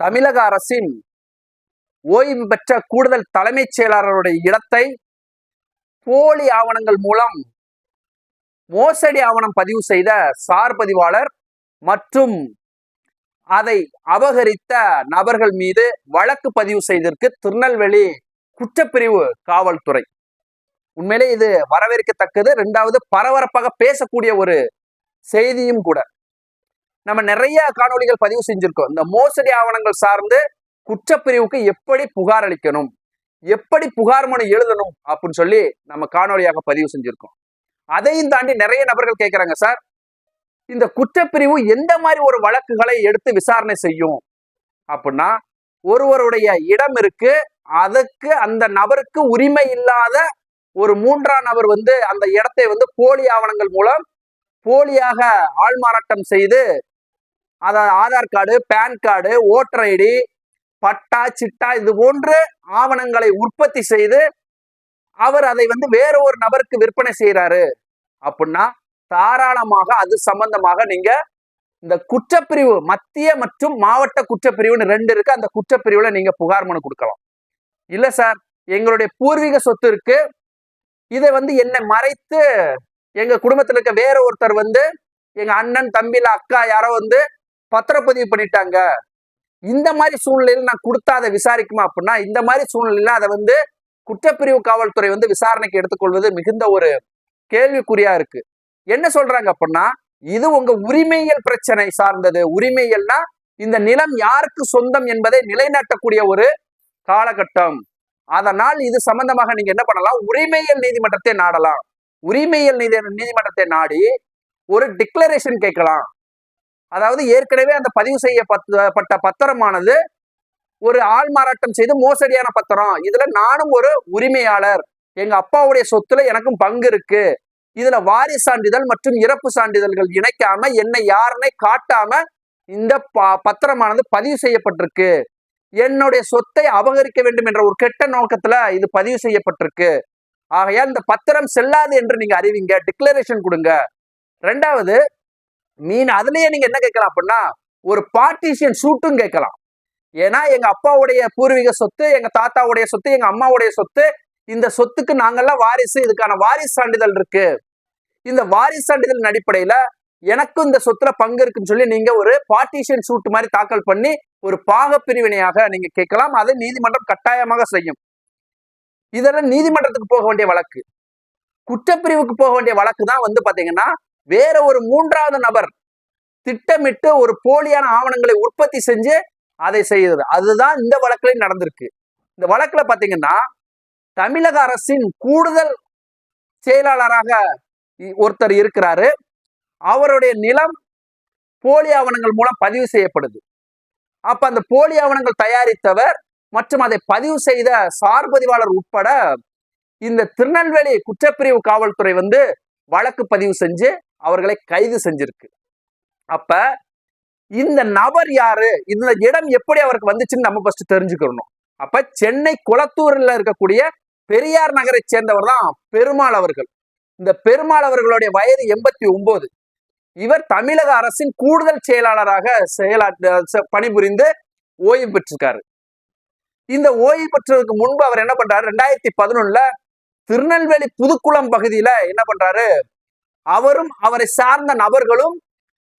தமிழக அரசின் ஓய்வு பெற்ற கூடுதல் தலைமைச் செயலாளருடைய இடத்தை போலி ஆவணங்கள் மூலம் மோசடி ஆவணம் பதிவு செய்த சார் பதிவாளர் மற்றும் அதை அபகரித்த நபர்கள் மீது வழக்கு பதிவு செய்திருக்கு திருநெல்வேலி குற்றப்பிரிவு காவல்துறை. உண்மையிலே இது வரவேற்கத்தக்கது. ரெண்டாவது பரபரப்பாக பேசக்கூடிய ஒரு செய்தியும் கூட. நம்ம நிறைய காணொளிகள் பதிவு செஞ்சிருக்கோம். இந்த மோசடி ஆவணங்கள் சார்ந்து குற்றப்பிரிவுக்கு எப்படி புகார் அளிக்கணும் எப்படி புகார் மனு எழுதணும் அப்படின்னு சொல்லி நம்ம காணொளியாக பதிவு செஞ்சிருக்கோம். அதையும் தாண்டி நிறைய நபர்கள் கேட்கறாங்க சார் இந்த குற்றப்பிரிவு எந்த மாதிரி ஒரு வழக்குகளை எடுத்து விசாரணை செய்யும்? அப்படின்னா ஒருவருடைய இடம் இருக்கு அதுக்கு அந்த நபருக்கு உரிமை இல்லாத ஒரு மூன்றாம் நபர் வந்து அந்த இடத்தை வந்து போலி ஆவணங்கள் மூலம் போலியாக ஆள்மாறாட்டம் செய்து அதாவது Aadhaar card pan card voter ID பட்டா சிட்டா இது போன்ற ஆவணங்களை உற்பத்தி செய்து அவர் அதை வந்து வேற ஒரு நபருக்கு விற்பனை செய்யறாரு அப்படின்னா தாராளமாக அது சம்பந்தமாக நீங்க இந்த குற்றப்பிரிவு மத்திய மற்றும் மாவட்ட குற்றப்பிரிவுன்னு ரெண்டு இருக்கு. அந்த குற்றப்பிரிவுல நீங்க புகார் மனு கொடுக்கலாம். இல்ல சார் எங்களுடைய பூர்வீக சொத்து இருக்கு. இதை வந்து என்னை மறைத்து எங்க குடும்பத்துல இருக்க வேற ஒருத்தர் வந்து எங்க அண்ணன் தம்பில அக்கா யாரோ வந்து பத்திரப்பதிவு பண்ணிட்டாங்க. இந்த மாதிரி சூழ்நிலையில நான் கொடுத்தா அதை விசாரிக்குமா அப்படின்னா இந்த மாதிரி சூழ்நிலையில அதை வந்து குற்றப்பிரிவு காவல்துறை வந்து விசாரணைக்கு எடுத்துக்கொள்வது மிகுந்த ஒரு கேள்விக்குறியா இருக்கு. என்ன சொல்றாங்க அப்படின்னா இது உங்க உரிமையியல் பிரச்சனை சார்ந்தது. உரிமையல்னா இந்த நிலம் யாருக்கு சொந்தம் என்பதை நிலைநாட்டக்கூடிய ஒரு காலகட்டம். அதனால் இது சம்பந்தமாக நீங்க என்ன பண்ணலாம்? உரிமையியல் நீதிமன்றத்தை நாடலாம். உரிமையியல் நீதி நீதிமன்றத்தை நாடி ஒரு டிக்ளரேஷன் கேட்கலாம். அதாவது ஏற்கனவே அந்த பதிவு செய்யப்பட்ட பத்திரமானது ஒரு ஆள் மாறாட்டம் செய்து மோசடியான பத்திரம். இதுல நானும் ஒரு உரிமையாளர். எங்க அப்பாவுடைய சொத்துல எனக்கும் பங்கு இருக்கு. இதுல வாரிசு சான்றிதழ் மற்றும் இறப்பு சான்றிதழ்கள் இணைக்காம என்னை யாருன்னே காட்டாம இந்த பத்திரமானது பதிவு செய்யப்பட்டிருக்கு. என்னுடைய சொத்தை அபகரிக்க வேண்டும் என்ற ஒரு கெட்ட நோக்கத்துல இது பதிவு செய்யப்பட்டிருக்கு. ஆகையால் இந்த பத்திரம் செல்லாது என்று நீங்க அறிவிங்க. டிக்ளரேஷன் கொடுங்க. ரெண்டாவது மீன் அதுலயே நீங்க என்ன கேட்கலாம் அப்படின்னா ஒரு பார்ட்டிஷியன் சூட்டும் கேட்கலாம். ஏன்னா எங்க அப்பாவுடைய பூர்வீக சொத்து எங்க தாத்தாவுடைய சொத்து எங்க அம்மாவுடைய சொத்து இந்த சொத்துக்கு நாங்கெல்லாம் வாரிசு இதுக்கான வாரிசு சான்றிதழ் இருக்கு. இந்த வாரிசு சான்றிதழின் அடிப்படையில எனக்கும் இந்த சொத்துல பங்கு இருக்குன்னு சொல்லி நீங்க ஒரு பார்ட்டிஷியன் ஷூட் மாதிரி தாக்கல் பண்ணி ஒரு பாக பிரிவினையாக நீங்க கேட்கலாம். அதை நீதிமன்றம் கட்டாயமாக செய்யும். இதெல்லாம் நீதிமன்றத்துக்கு போக வேண்டிய வழக்கு. குற்றப்பிரிவுக்கு போக வேண்டிய வழக்கு தான் வந்து பாத்தீங்கன்னா வேற ஒரு மூன்றாவது நபர் திட்டமிட்டு ஒரு போலியான ஆவணங்களை உற்பத்தி செஞ்சு அதை செய்தது. அதுதான் இந்த வழக்கில் நடந்திருக்கு. இந்த வழக்குல பாத்தீங்கன்னா தமிழக அரசின் கூடுதல் செயலாளராக ஒருத்தர் இருக்கிறாரு. அவருடைய நிலம் போலி ஆவணங்கள் மூலம் பதிவு செய்யப்படுது. அப்ப அந்த போலி ஆவணங்கள் தயாரித்தவர் மற்றும் அதை பதிவு செய்த சார் பதிவாளர் உட்பட இந்த திருநெல்வேலி குற்றப்பிரிவு காவல்துறை வந்து வழக்கு பதிவு செஞ்சு அவர்களை கைது செஞ்சிருக்கு. அப்ப இந்த நபர் யாரு? இந்த இடம் எப்படி அவருக்கு வந்துச்சுன்னு நம்ம ஃபர்ஸ்ட் தெரிஞ்சுக்கணும். அப்ப சென்னை குளத்தூர்ல இருக்கக்கூடிய பெரியார் நகரை சேர்ந்தவர் தான் பெருமாள் அவர்கள். இந்த பெருமாள் அவர்களுடைய வயது எண்பத்தி ஒன்பது இவர் தமிழக அரசின் கூடுதல் செயலாளராக செயலாற்ற பணிபுரிந்து ஓய்வு பெற்றிருக்காரு. இந்த ஓய்வு பெற்றதுக்கு முன்பு அவர் என்ன பண்றாரு? ரெண்டாயிரத்தி பதினொன்னுல திருநெல்வேலி புதுக்குளம் பகுதியில என்ன பண்றாரு? அவரும் அவரை சார்ந்த நபர்களும்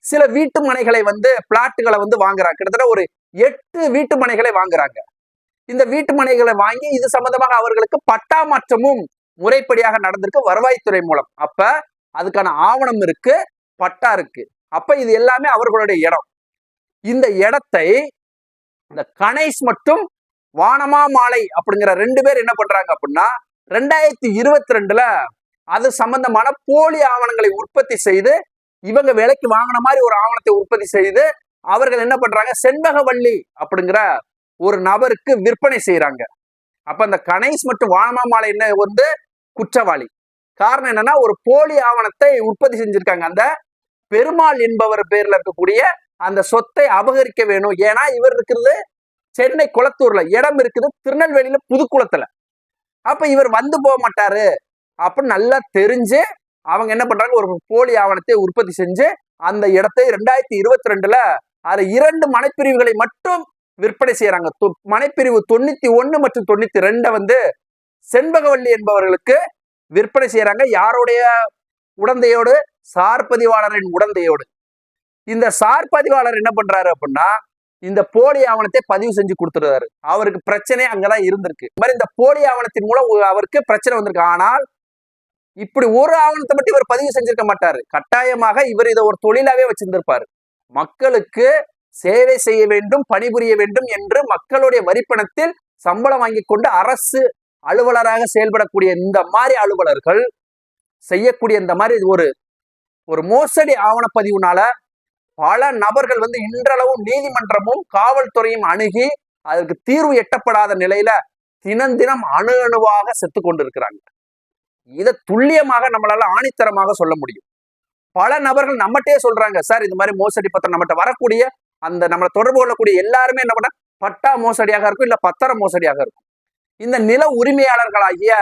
சில வீட்டு மனைகளை வந்து பிளாட்டுகளை வந்து வாங்குறாங்க. கிட்டத்தட்ட ஒரு எட்டு வீட்டு மனைகளை வாங்குறாங்க. இந்த வீட்டு மனைகளை வாங்கி இது சம்பந்தமாக அவர்களுக்கு பட்டா மாற்றமும் முறைப்படியாக நடந்திருக்கு வருவாய்த்துறை மூலம். அப்ப அதுக்கான ஆவணம் இருக்கு பட்டா இருக்கு. அப்ப இது எல்லாமே அவர்களுடைய இடம். இந்த இடத்தை இந்த கணேஷ் மற்றும் வானமா மாலை அப்படிங்கிற ரெண்டு பேர் என்ன பண்றாங்க அப்படின்னா ரெண்டாயிரத்தி இருபத்தி ரெண்டுல அது சம்பந்தமான போலி ஆவணங்களை உற்பத்தி செய்து இவங்க விலைக்கு வாங்கின மாதிரி ஒரு ஆவணத்தை உற்பத்தி செய்து அவர்கள் என்ன பண்றாங்க? செண்பகவள்ளி அப்படிங்கிற ஒரு நபருக்கு விற்பனை செய்யறாங்க அப்ப அந்த கணேஷ் மற்றும் வானமாமாலை என்ன வந்து குற்றவாளி. காரணம் என்னன்னா ஒரு போலி ஆவணத்தை உற்பத்தி செஞ்சிருக்காங்க. அந்த பெருமாள் என்பவர் பேர்ல இருக்கக்கூடிய அந்த சொத்தை அபகரிக்க வேணும். ஏன்னா இவர் இருக்கிறது சென்னை குளத்தூர்ல. இடம் இருக்குது திருநெல்வேலியில புதுக்குளத்துல. அப்ப இவர் வந்து போக மாட்டாரு. அப்படின்னு நல்லா தெரிஞ்சு அவங்க என்ன பண்றாங்க? ஒரு போலி ஆவணத்தை உற்பத்தி செஞ்சு அந்த இடத்தை ரெண்டாயிரத்தி இருபத்தி ரெண்டுல அதுல இரண்டு மனைப்பிரிவுகளை மட்டும் விற்பனை செய்யறாங்க. தொ- மனைப்பிரிவு தொண்ணூத்தி ஒன்னு மற்றும் தொண்ணூத்தி ரெண்டை வந்து செண்பகவல்லி என்பவர்களுக்கு விற்பனை செய்யறாங்க. யாருடைய உடந்தையோடு? சார் பதிவாளரின் உடந்தையோடு. இந்த சார் பதிவாளர் என்ன பண்றாரு அப்படின்னா இந்த போலி ஆவணத்தை பதிவு செஞ்சு கொடுத்துருவாரு அவருக்கு பிரச்சனை அங்கதான் இருந்திருக்கு. இந்த மாதிரி இந்த போலி ஆவணத்தின் மூலம் அவருக்கு பிரச்சனை வந்திருக்கு. ஆனால் இப்படி ஒரு ஆவணத்தை மட்டும் இவர் பதிவு செஞ்சிருக்க மாட்டாரு. கட்டாயமாக இவர் இதை ஒரு தொழிலாவே வச்சிருந்திருப்பாரு. மக்களுக்கு சேவை செய்ய வேண்டும் பணிபுரிய வேண்டும் என்று மக்களுடைய வரிப்பணத்தில் சம்பளம் வாங்கி கொண்டு அரசு அலுவலராக செயல்படக்கூடிய இந்த மாதிரி அலுவலர்கள் செய்யக்கூடிய இந்த மாதிரி ஒரு ஒரு மோசடி ஆவணப்பதிவுனால பல நபர்கள் வந்து இன்றளவும் நீதிமன்றமும் காவல்துறையும் அணுகி அதற்கு தீர்வு எட்டப்படாத நிலையில தினம் தினம் அணு அணுவாக செத்து கொண்டிருக்கிறாங்க. இதை துல்லியமாக நம்மளால ஆணித்தரமாக சொல்ல முடியும். பல நபர்கள் நம்மகிட்டே சொல்றாங்க சார் இந்த மாதிரி மோசடி பத்திரம் நம்மகிட்ட வரக்கூடிய அந்த நம்மளை தொடர்பு கொள்ளக்கூடிய எல்லாருமே என்ன பண்ண பட்டா மோசடியாக இருக்கும் இல்ல பத்திரம் மோசடியாக இருக்கும். இந்த நில உரிமையாளர்களாகிய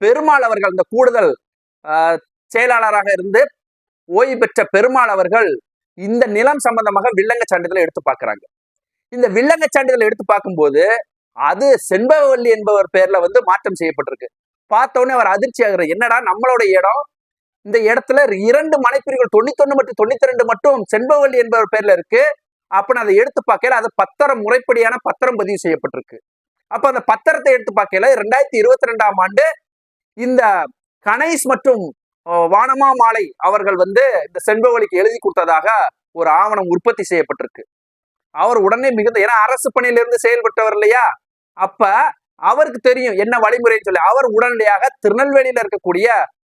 பெருமாள் அவர்கள் இந்த கூடுதல் ஆஹ், செயலாளராக இருந்து ஓய்வு பெற்ற பெருமாள் அவர்கள் இந்த நிலம் சம்பந்தமாக வில்லங்க சான்றிதழை எடுத்து பார்க்கறாங்க. இந்த வில்லங்க சான்றிதழை எடுத்து பார்க்கும்போது அது செண்பகவல்லி என்பவர் பெயர்ல வந்து மாற்றம் செய்யப்பட்டிருக்கு. பார்த்த உடனே அவர் அதிர்ச்சி ஆகிறார். என்னடா நம்மளோட இடம்? இந்த இடத்துல இரண்டு மனைப்பிரிவுகள் தொண்ணூத்தொன்னு மற்றும் தொண்ணூத்தி ரெண்டு மட்டும் செண்பவள்ளி என்பவர் பேர்ல இருக்கு. அப்ப அதை எடுத்து பார்க்கல அது பத்திரம் முறைப்படியான பத்திரம் பதிவு செய்யப்பட்டிருக்கு. அப்ப அந்த பத்திரத்தை எடுத்து பார்க்கல ரெண்டாயிரத்தி இருபத்தி ரெண்டாம் ஆண்டு இந்த கணேஷ் மற்றும் வானமா மாலை அவர்கள் வந்து இந்த செண்பவழிக்கு எழுதி கொடுத்ததாக ஒரு ஆவணம் உற்பத்தி செய்யப்பட்டிருக்கு. அவர் உடனே மிகுந்த ஏன்னா அரசு பணியிலிருந்து செயல்பட்டவர் இல்லையா? அப்ப அவருக்கு தெரியும் என்ன வழிமுறைன்னு சொல்லி. அவர் உடனடியாக திருநெல்வேலியில இருக்கக்கூடிய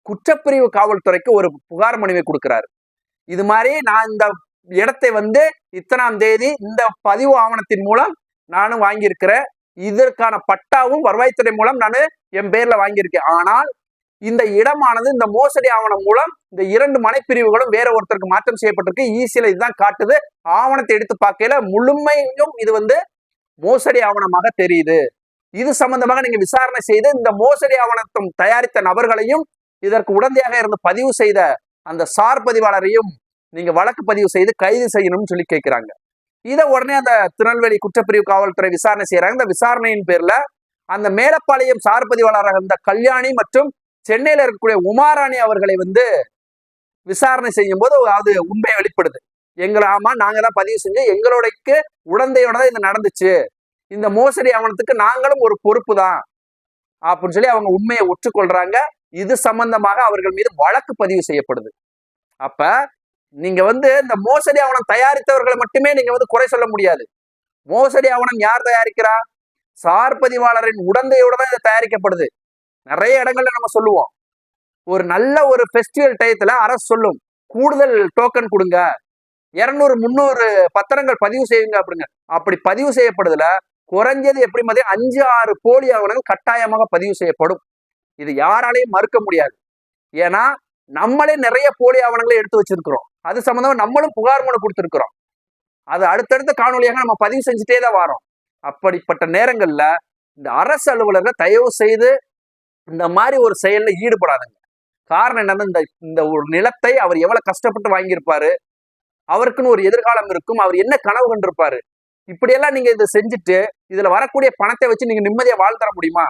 குற்றப்பிரிவு காவல்துறைக்கு ஒரு புகார் மனுவை கொடுக்கிறாரு. இது மாதிரி நான் இந்த இடத்தை வந்து இத்தனாம் தேதி இந்த பதிவு ஆவணத்தின் மூலம் நானும் வாங்கியிருக்கிறேன் இதற்கான பட்டாவும் வருவாய்த்துறை மூலம் நான் என் பேர்ல வாங்கியிருக்கேன். ஆனால் இந்த இடமானது இந்த மோசடி ஆவணம் மூலம் இந்த இரண்டு மனைப்பிரிவுகளும் வேற ஒருத்தருக்கு மாற்றம் செய்யப்பட்டிருக்கு. ஈஸியில இதுதான் காட்டுது. ஆவணத்தை எடுத்து பார்க்கையில முழுமையும் இது வந்து மோசடி ஆவணமாக தெரியுது. இது சம்பந்தமாக நீங்க விசாரணை செய்து இந்த மோசடி ஆவணத்தை தயாரித்த நபர்களையும் இதற்கு உடந்தையாக இருந்து பதிவு செய்த அந்த சார் பதிவாளரையும் நீங்க வழக்கு பதிவு செய்து கைது செய்யணும்னு சொல்லி கேட்கிறாங்க இதை உடனே அந்த திருநெல்வேலி குற்றப்பிரிவு காவல்துறை விசாரணை செய்யறாங்க இந்த விசாரணையின் பேர்ல அந்த மேலப்பாளையம் சார் பதிவாளராக இருந்த கல்யாணி மற்றும் சென்னையில இருக்கக்கூடிய உமாராணி அவர்களை வந்து விசாரணை செய்யும் போது அது உண்மை வெளிப்படுது. எங்களை ஆமா நாங்க தான் பதிவு செஞ்சு எங்களோடக்கு உடந்தையோட தான் இது நடந்துச்சு. இந்த மோசடி ஆவணத்துக்கு நாங்களும் ஒரு பொறுப்பு தான் அப்படின்னு சொல்லி அவங்க உண்மையை ஒற்றுக்கொள்றாங்க இது சம்பந்தமாக அவர்கள் மீது வழக்கு பதிவு செய்யப்படுது. அப்ப நீங்க வந்து இந்த மோசடி ஆவணம் தயாரித்தவர்களை மட்டுமே நீங்க வந்து குறை சொல்ல முடியாது. மோசடி ஆவணம் யார் தயாரிக்கிறா? சார் பதிவாளரின் உடந்தையோட தான் இது தயாரிக்கப்படுது. நிறைய இடங்கள்ல நம்ம சொல்லுவோம். ஒரு நல்ல ஒரு ஃபெஸ்டிவல் டயத்துல அரசு சொல்லும் கூடுதல் டோக்கன் கொடுங்க. இருநூறு முந்நூறு பத்திரங்கள் பதிவு செய்யுங்க அப்படிங்க. அப்படி பதிவு செய்யப்படுதுல குறைஞ்சது எப்படி மாதிரி அஞ்சு ஆறு போலி ஆவணங்கள் கட்டாயமாக பதிவு செய்யப்படும். இது யாராலையும் மறுக்க முடியாது. ஏன்னா நம்மளே நிறைய போலி ஆவணங்களை எடுத்து வச்சிருக்கிறோம். அது சம்மந்தமாக நம்மளும் புகார் மனு கொடுத்துருக்குறோம். அது அடுத்தடுத்த காணொலியாக நம்ம பதிவு செஞ்சுட்டே தான் வரோம். அப்படிப்பட்ட நேரங்களில் இந்த அரசு அலுவலர்கள் தயவு செய்து இந்த மாதிரி ஒரு செயலில் ஈடுபடாதுங்க. காரணம் என்னன்னா இந்த இந்த ஒரு நிலத்தை அவர் எவ்வளவு கஷ்டப்பட்டு வாங்கியிருப்பாரு? அவருக்குன்னு ஒரு எதிர்காலம் இருக்கும். அவர் என்ன கனவு கண்டிருப்பாரு? இப்படியெல்லாம் நீங்க இதை செஞ்சுட்டு இதுல வரக்கூடிய பணத்தை வச்சு நீங்க நிம்மதியா வாழ் முடியுமா?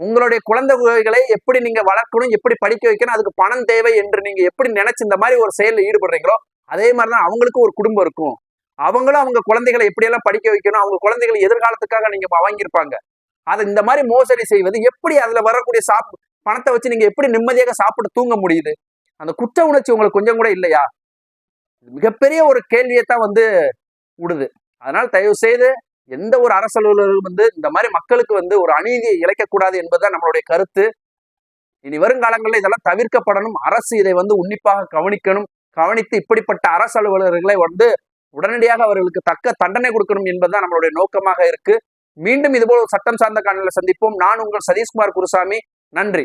உங்களுடைய குழந்தைகளை எப்படி நீங்க வளர்க்கணும் எப்படி படிக்க வைக்கணும் அதுக்கு பணம் தேவை என்று நீங்க எப்படி நினைச்சு இந்த மாதிரி ஒரு செயலில் ஈடுபடுறீங்களோ அதே மாதிரிதான் அவங்களுக்கும் ஒரு குடும்பம் இருக்கும். அவங்களும் அவங்க குழந்தைகளை எப்படியெல்லாம் படிக்க வைக்கணும் அவங்க குழந்தைகளை எதிர்காலத்துக்காக நீங்க வாங்கியிருப்பாங்க. அதை இந்த மாதிரி மோசடி செய்வது எப்படி அதுல வரக்கூடிய சாப் பணத்தை வச்சு நீங்க எப்படி நிம்மதியாக சாப்பிட்டு தூங்க முடியுது? அந்த குற்ற உணர்ச்சி உங்களுக்கு கொஞ்சம் கூட இல்லையா? மிகப்பெரிய ஒரு கேள்வியை தான் வந்து விடுது அதனால் தயவு செய்து எந்த ஒரு அரசு அலுவலரும் வந்து இந்த மாதிரி மக்களுக்கு வந்து ஒரு அநீதியை இழைக்கக்கூடாது என்பதுதான் நம்மளுடைய கருத்து. இனி வருங்காலங்களில் இதெல்லாம் தவிர்க்கப்படணும். அரசு இதை வந்து உன்னிப்பாக கவனிக்கணும். கவனித்து இப்படிப்பட்ட அரசு அலுவலர்களை வந்து உடனடியாக அவர்களுக்கு தக்க தண்டனை கொடுக்கணும் என்பதுதான் நம்மளுடைய நோக்கமாக இருக்கு. மீண்டும் இதுபோல் ஒரு சட்டம் சார்ந்த காணொலியில் சந்திப்போம். நான் உங்கள் சதீஷ்குமார் குருசாமி. நன்றி.